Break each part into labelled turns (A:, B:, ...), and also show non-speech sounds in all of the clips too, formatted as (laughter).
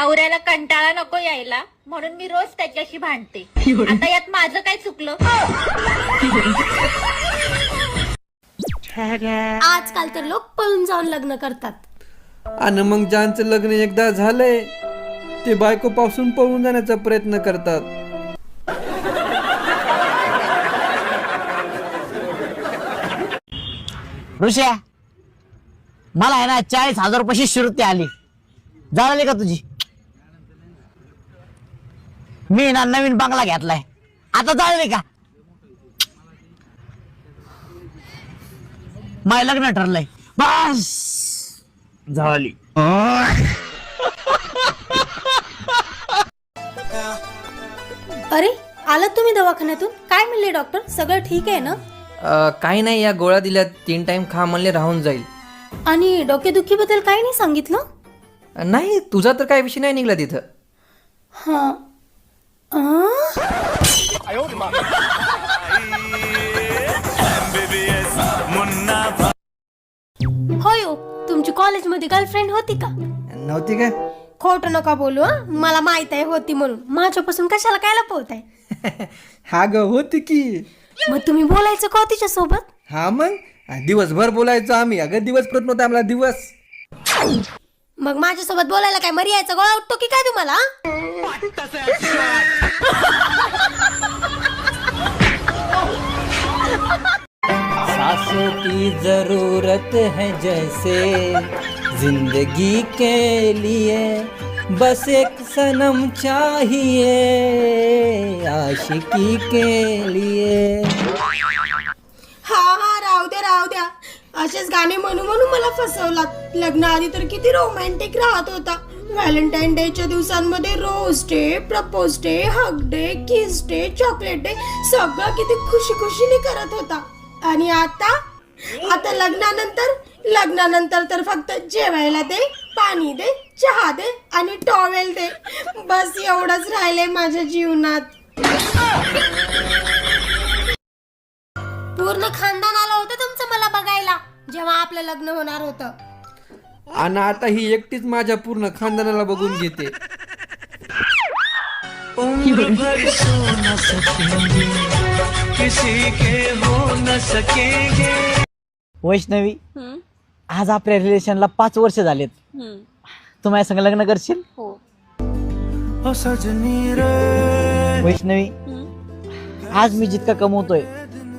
A: नवऱ्याला कंटाळा नको यायला म्हणून मी रोज त्याच्याशी भांडते. आता यात माझं काय चुकलं?
B: आजकाल तर लोक पळून जाऊन लग्न करतात.
C: आणि मग ज्यांचं लग्न एकदा झालंय ते बायको पासून पळून जाण्याचा प्रयत्न करतात.
D: ऋषा मला आहे ना चाळीस हजार रुपये शिष्यवृत्ती आली. जाळली का तुझी? मी ना नवीन बंगला घेतलाय. आता जाळली का? माझं लग्न ठरलंय. बस! झाली.
B: अरे आलात तुम्ही दवाखान्यातून? काय म्हणले डॉक्टर? सगळं ठीक आहे ना?
E: अ, काही नाही या गोळ्या दिल्या. तीन टाइम खा म्हणले राहून जाईल.
B: आणि डोकेदुखीबद्दल काही नाही सांगितलं?
E: नाही तुझा तर काही विषय नाही निघला तिथं.
B: हा? होय हो तुमची कॉलेजमध्ये गर्लफ्रेंड होती का?
C: नव्हती काय?
B: खोट नका बोलू हं? मला माहीत आहे होती म्हणून. माझ्यापासून कशाला काय लपवताय? (laughs)
C: हा ग होती की.
B: मग तुम्ही बोलायचं का हो तिच्या सोबत
C: हा मग? दिवसभर बोलायचो आम्ही. अगं दिवस प्रत नव्हता आम्हाला दिवस.
B: मग माझ्यासोबत बोलायला काय मरी यायचा गोळा उठतो की काय तुम्हाला?
E: सांसों की जरूरत है जैसे जिंदगी के लिए बस एक सनम चाहिए आशिकी के लिए
B: हा हा राहू द्या राहू द्या असेच गाणे म्हणू म्हणून मला फसवलात लग्नाआधी तर किती रोमॅन्टिक राहत होता. व्हॅलेंटाईन डेच्या दिवसांमध्ये rose day propose day hug day kiss day chocolate day सगळं किती खुशी खुशीने करत होता. आणि आता? आता लग्नानंतर? लग्नानंतर तर फक्त जेवायला दे पाणी दे चहा दे आणि टॉवेल दे. बस एवढंच राहिलंय माझ्या जीवनात. पूर्ण खानदान जेव्हा आपलं लग्न होणार होतं.
C: आणि आता ही एकटीच माझ्या पूर्ण खानदानाला बघून घेते.
D: वैष्णवी आज आपल्या रिलेशनला पाच वर्ष झालेत. तू माझ्या संग लग्न करशील? वैष्णवी आज मी जितका कमवतोय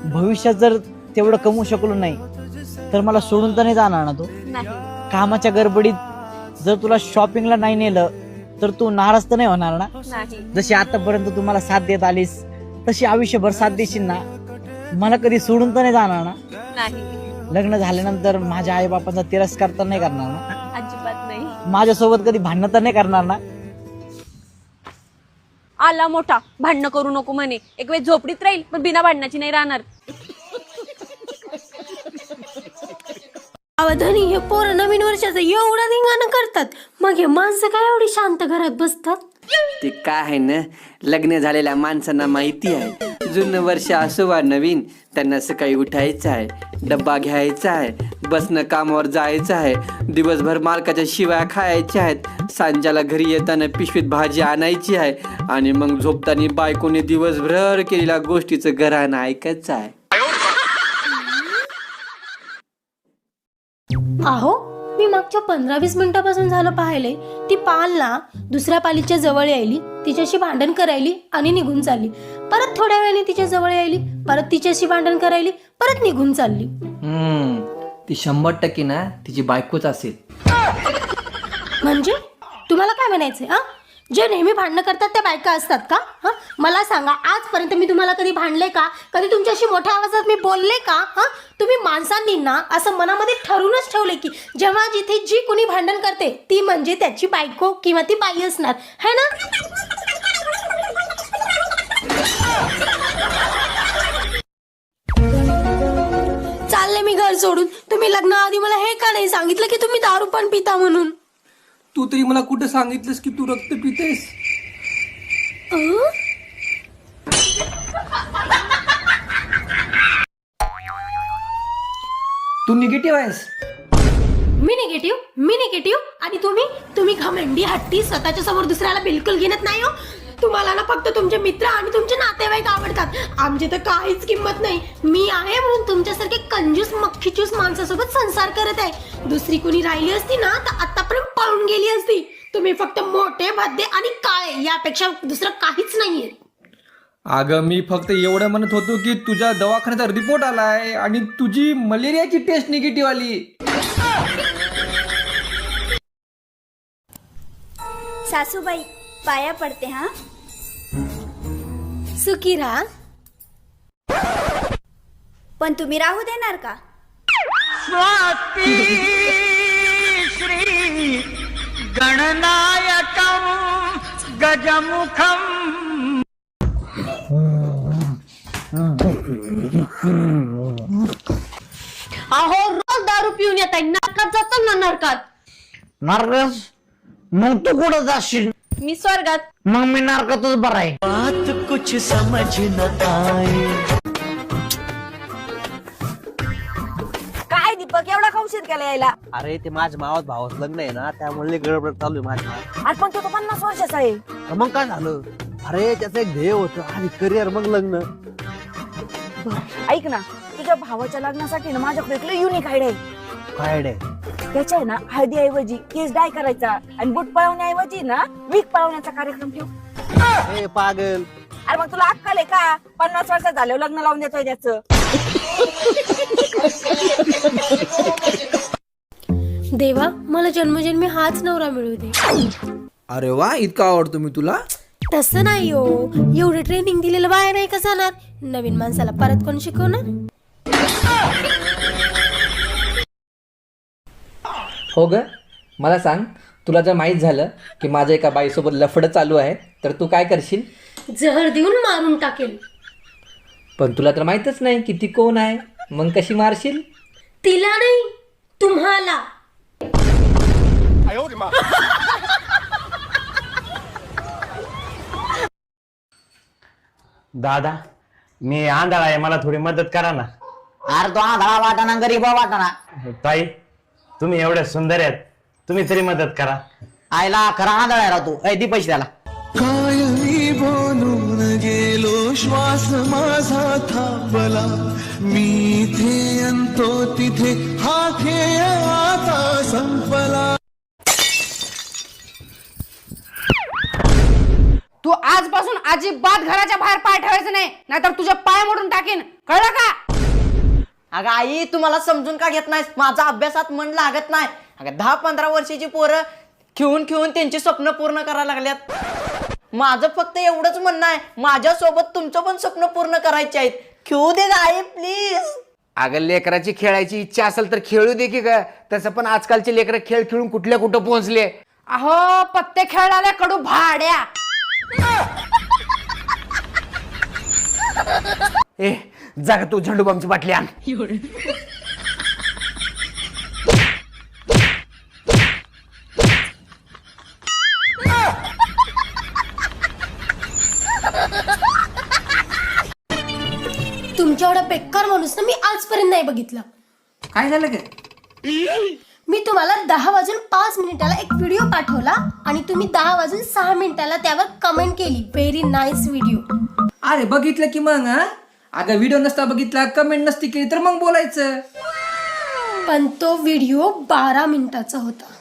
D: भविष्यात जर तेवढं कमवू शकलो नाही तर मला सोडून तर नाही जाणार ना तू? कामाच्या गडबडीत जर तुला शॉपिंगला नाही नेलं तर तू नाराज तर नाही होणार ना? जशी आतापर्यंत तू मला साथ देत आलीस तशी आयुष्यभर साथ देशील ना? मला कधी सोडून तर नाही जाणार ना? लग्न झाल्यानंतर माझ्या आई बापांचा तिरस्कार तर नाही करणार ना?
F: अजिबात नाही.
D: माझ्यासोबत कधी भांडणं तर नाही करणार ना?
F: आला मोठा. भांडणं करू नको म्हणे. एक वेळ झोपडीत राहील पण बिना भांडणाची नाही राहणार.
B: अवधानी हे पोरं नवीन वर्षाचं एवढं धिंगाणं करतात. मग हे माणसं काय एवढी शांत घरात बसतात?
C: ते काय आहे ना? लग्न झालेल्या माणसांना माहिती आहे. जुनं वर्ष असो वा नवीन त्यांना सकाळी उठायचं आहे डब्बा घ्यायचा आहे बसणं कामावर जायचं आहे दिवसभर मालकाच्या शिवाय खायच्या आहेत सांजाला घरी येताना पिशवीत भाजी आणायची आहे आणि मग झोपताना बायकोने दिवसभर केलेल्या गोष्टीचं घरानं ऐकायचं आहे.
B: अहो मी मागच्या पंधरा वीस मिनिटापासून झालं पाहिले ती पाल ना दुसऱ्या पालीच्या जवळ यायली तिच्याशी भांडण करायली आणि निघून चालली. परत थोड्या वेळाने तिच्या जवळ यायली परत तिच्याशी भांडण करायली परत निघून चालली.
E: हम्म. ती शंभर टक्के ना तिची बायकोच असेल.
B: म्हणजे? तुम्हाला काय म्हणायचंय हा? जे नेहमी भांडणं करतात त्या बायका असतात का? हा? मला सांगा आजपर्यंत मी तुम्हाला कधी भांडले का? कधी तुमच्याशी मोठ्या आवाजात मी बोलले का? हा? तुम्ही माणसांनी ना असं मनामध्ये ठरूनच ठेवले की जेव्हा जिथे जी कुणी भांडण करते ती म्हणजे त्याची बायको किंवा ती बाई असणार. है ना? चालले मी घर सोडून. तुम्ही लग्नाआधी मला हे का नाही सांगितलं की तुम्ही दारू पण पिता म्हणून?
C: तू तरी मला कुठं सांगितलंस की तू रक्त पितेस?
E: तू निगेटिव्ह आहेस.
B: मी निगेटिव्ह? मी निगेटिव्ह? आणि तुम्ही? तुम्ही घमंडी हट्टी स्वतःच्या समोर दुसऱ्याला बिलकुल घेणत नाही हो. तुम्हाला ना फक्त तुमचे मित्र आणि तुमचे नातेवाईक आवडतात. आमची तर काहीच किंमत नाही. मी आहे म्हणून तुमच्यासारखे कंजूस मक्खीचूस माणसासोबत संसार करत आहे. दुसरी कुणी राहिली असती ना तर आतापर्यंत पळून गेली असती. तुम्ही फक्त मोठे भद्दे आणि काळे यापेक्षा दुसरं काहीच नाहीये.
E: अगं मी फक्त एवढं म्हणत होतो की तुझ्या दवाखान्याचा रिपोर्ट आलाय आणि तुझी मलेरियाची टेस्ट निगेटिव्ह आली.
G: सासूबाई पाया पडते हा?
B: सुखी राहा
G: पण तुम्ही राहू देणार का?
F: अहो रोज दारू पिऊन येत आहे नरकात जातो ना नरकात.
D: नारकस मग तू कुठं जाशील?
F: मी स्वर्गात.
D: मग मी नारकातच बरा आहे.
F: काय दीपक एवढा खाऊशीर केला यायला.
H: अरे ते माझ्या मावात भावात लग्न आहे ना त्यामुळे गडबड चालू आहे माझ्या
F: आज पण तो तो पन्नास वर्षाचा आहे.
H: तर मग काय झालं? अरे त्याचं एक ध्येय होतं. आणि करिअर मग लग्न.
F: ऐक ना. तुझ्या भावाच्या लग्नासाठी ना माझ्याकडे एक युनिक आयडिया आहे.
H: काय रे
F: त्याच्या आहे ना हळदीऐवजी केस डाय करायचा आणि बुट पळवण्याऐवजी ना वीक पळवण्याचा कार्यक्रम ठेव.
H: ए पागल.
F: अरे मग तुला अक्कल आहे का? पन्नास वर्षात झाल्यावर लग्न लावून देतोय त्याचं.
B: देवा मला जन्मजन्मी हाच नवरा मिळू दे.
E: अरे वा इतका आवडतो मी तुला.
B: तसं नाही हो. एवढे ट्रेनिंग दिलेलं बाहेर नाही का जाणार? नवीन माणसाला परत कोण शिकवणार?
E: हो ग मला सांग तुला जर माहीत झालं की माझ्या एका बाईसोबत लफडं चालू आहे तर तू काय करशील?
B: जहर देऊन मारून टाकेल.
E: पण तुला तर माहीतच नाही की ती कोण आहे. मग कशी मारशील?
B: तिला नाही तुम्हाला.
I: दादा मी आंधळा आहे मला थोडी मदत करा ना.
D: अरे तो आंधळा वाटाणा गरीबा वाटाणा
I: ताई तुम्ही एवढे सुंदर आहेत तुम्ही तरी मदत करा.
D: आईला खरा आंधळा आहे राव तू. ऐ दी पैसे त्याला.
J: श्वास माझा थांबला. मी इथे अंतो तिथे हा खेळ आता संपला.
F: तू आजपासून अजिबात घराच्या बाहेर पाय ठेवायचं नाही नाहीतर तुझे पाय मोडून टाकीन. कळलं का?
K: अगं आई तुम्हाला समजून का घेत नाहीस? माझा अभ्यासात मन लागत नाही. अगं दहा पंधरा वर्षाची पोरं खेळून खेळून त्यांची स्वप्न पूर्ण करायला लागल्यात. माझं फक्त एवढंच म्हणणं आहे. माझ्यासोबत तुमचं पण स्वप्न पूर्ण करायचे आहेत. खेळू दे ग आई प्लीज
C: अगं लेकराची खेळायची इच्छा असेल तर खेळू दे की ग. तसं पण आजकालचे लेकर खेळ खेळून कुठल्या कुठं पोहोचले?
F: अहो पत्ते खेळाल्या कडू भाड्या.
C: ए जागा तू झंडूबामची बाटली आण.
B: तुमच्या एवढा बेकार माणूस ना मी आजपर्यंत नाही बघितला.
C: काय झालं ग?
B: मी तुम्हाला दहा वाजून पाच मिनिटाला एक व्हिडिओ पाठवला आणि तुम्ही दहा वाजून सहा मिनिटाला त्यावर कमेंट केली. व्हेरी नाईस व्हिडिओ
E: अरे बघितलं की मग हा? अगं व्हिडिओ नसता बघितला कमेंट नसती केली तर मग बोलायचं.
B: पण तो व्हिडिओ बारा मिनिटाचा होता.